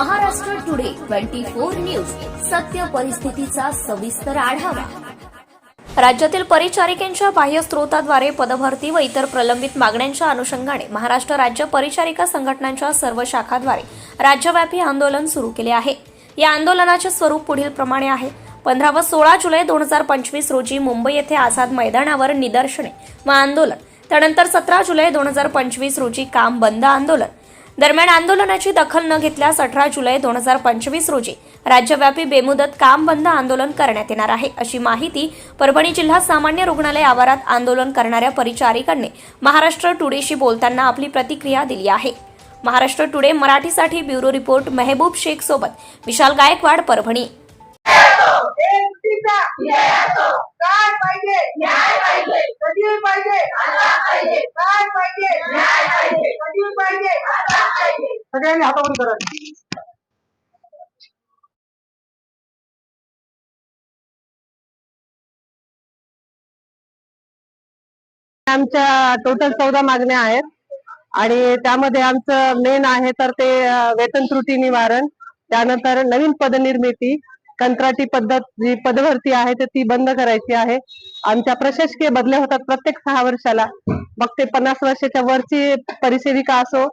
Maharashtra today twenty four news. सत्य परिस्थितीचा सविस्तर आढावा. राज्यातील परिचारिकेंच्या बाह्य स्रोताद्वारे पदभरती व इतर प्रलंबित मागण्यांच्या अनुषंगाने महाराष्ट्र राज्य परिचारिका संघटनांच्या सर्व शाखाद्वारे राज्यव्यापी आंदोलन सुरू केले आहे. या आंदोलनाचे स्वरूप पुढील प्रमाणे आहे. पंधरा व सोळा जुलै दोन हजार पंचवीस रोजी मुंबई येथे आझाद मैदानावर निदर्शने व आंदोलन. त्यानंतर सतरा जुलै दोन हजार पंचवीस रोजी काम बंद आंदोलन. दरम्यान आंदोलनाची दखल न घेतल्यास अठरा जुलै दोन हजार पंचवीस रोजी राज्यव्यापी बेमुदत काम बंद आंदोलन करण्यात येणार आहे अशी माहिती परभणी जिल्हा सामान्य रुग्णालय आवारात आंदोलन करणाऱ्या परिचारिकांनी महाराष्ट्र टुडेशी बोलताना आपली प्रतिक्रिया दिली आहे. महाराष्ट्र टुडे मराठीसाठी ब्युरो रिपोर्ट मेहबूब शेख सोबत विशाल गायकवाड परभणी. काय पाहिजे न्याय पाहिजे कधी पाहिजे काय पाहिजे न्याय पाहिजे कधी पाहिजे सगळ्यांनी हातावर करा. आमच्या टोटल चौदा मागण्या आहेत. आणि त्यामध्ये आमचं मेन आहे तर ते वेतन त्रुटी निवारण त्यानंतर नवीन पदनिर्मिती कंत्राटी पद्धत जी पदभरती आहे तर ती बंद करायची आहे. आमच्या प्रशासकीय बदल्या होतात प्रत्येक सहा वर्षाला. मग ते पन्नास वर्षाच्या वरची परिसेविका असो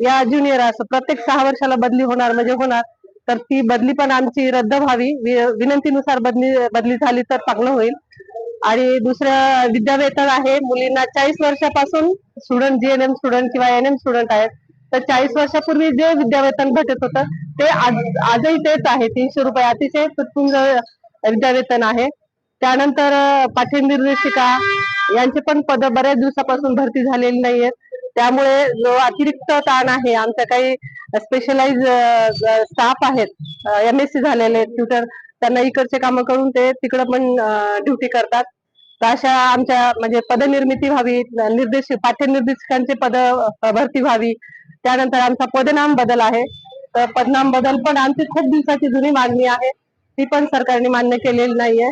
या ज्युनियर असो प्रत्येक सहा वर्षाला बदली होणार म्हणजे होणार. तर ती बदली पण आमची रद्द व्हावी. विनंतीनुसार बदली बदली झाली तर चांगलं होईल. आणि दुसरं विद्यावेतन आहे मुलींना चाळीस वर्षापासून स्टुडंट जीएनएम स्टुडंट किंवा एन एम स्टुडंट आहेत. तर चाळीस वर्षापूर्वी जे विद्यावेतन भेटत होतं ते आज आजही तेच आहे. तीनशे रुपये अतिशय तुटपुंज विद्यावेतन आहे. त्यानंतर पाठ्यनिर्देशिका यांचे पण पद बऱ्याच दिवसापासून भरती झालेली नाहीयेत. त्यामुळे जो अतिरिक्त ताण आहे आमच्या काही स्पेशलाइज स्टाफ आहेत एम एस सी झालेले ट्युटर त्यांना इकडचे कामं करून ते तिकडं पण ड्युटी करतात. तर अशा आमच्या म्हणजे पदनिर्मिती व्हावी निर्देश पाठ्यनिर्देशकांचे पद भरती व्हावी. त्यानंतर आमचा पदनाम बदल आहे. तर पदनाम बदल पण आमची खूप दिवसाची जुनी मागणी आहे. ती पण सरकारने मान्य केलेली नाहीये.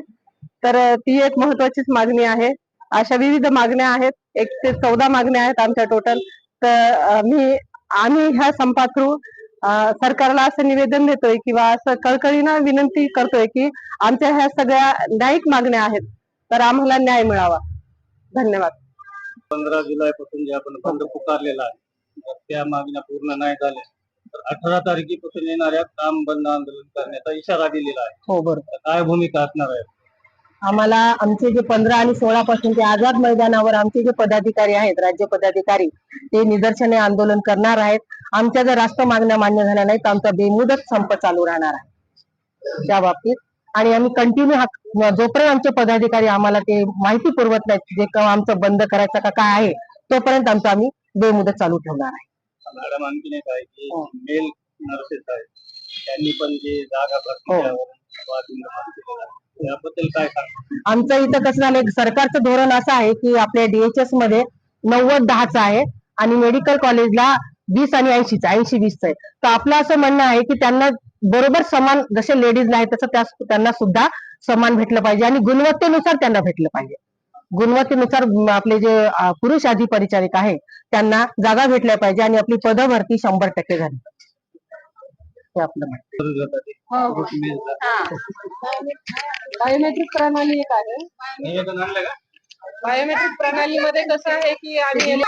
तर ती एक महत्वाचीच मागणी आहे. अशा विविध मागण्या आहेत. एक ते चौदा मागण्या आहेत आमच्या टोटल. तर मी आम्ही ह्या संपा थ्रू सरकारला असं निवेदन देतोय किंवा असं कळकळीनं विनंती करतोय की आमच्या ह्या सगळ्या न्यायिक मागण्या आहेत. तर आम्हाला न्याय मिळावा. धन्यवाद. पंधरा जुलै पासून जे आपण बंद पुकारलेला आहे त्या मागण्या पूर्ण नाही झाल्या. तर अठरा तारखेपासून येणाऱ्या काम बंद आंदोलन करण्याचा इशारा दिलेला आहे. हो बरोबर. काय भूमिका असणार आहे? आम्हाला आमचे जे पंधरा आणि सोळा पासून ते आझाद मैदानावर आमचे जे पदाधिकारी आहेत राज्य पदाधिकारी ते निदर्शने आंदोलन करणार आहेत. आमच्या जर राष्ट्र मागण्या मान्य झाल्या नाहीत तर आमचा बेमुदत संप चालू राहणार आहे. त्या बाबतीत. आणि आम्ही कंटिन्यू जोपर्यंत आमचे पदाधिकारी आम्हाला ते माहिती पुरवत नाहीत जे काम आमचं बंद करायचं का काय आहे तोपर्यंत आमचं आम्ही बेमुदत चालू ठेवणार आहे मॅडम की हो. मेल नर्सेस आहेत त्यांनी पण जे जागा भरती हो. त्यावर वाद निर्माण केलेला आहे. याबद्दल काय सांगा आमचं इथं कसं झालंय सरकारचं धोरण असं आहे की आपल्या डीएचएसमध्ये नव्वद दहाचं आहे आणि मेडिकल कॉलेजला वीस आणि ऐंशीचं ऐंशी वीसचं आहे तर आपलं असं म्हणणं आहे की त्यांना बरोबर समान जसे लेडीजला आहे तसं त्या त्यांना सुद्धा समान भेटलं पाहिजे आणि गुणवत्तेनुसार त्यांना भेटलं पाहिजे गुणवत्तेनुसार आपले जे पुरुष आधी परिचारिक आहे त्यांना जागा भेटल्या पाहिजे आणि आपली पद भरती शंभर टक्के झाली पाहिजे. हे. बायोमेट्रिक प्रणाली एक आहे बायोमेट्रिक प्रणालीमध्ये कसं आहे की आम्ही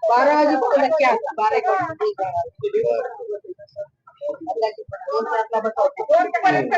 बारा. बारा.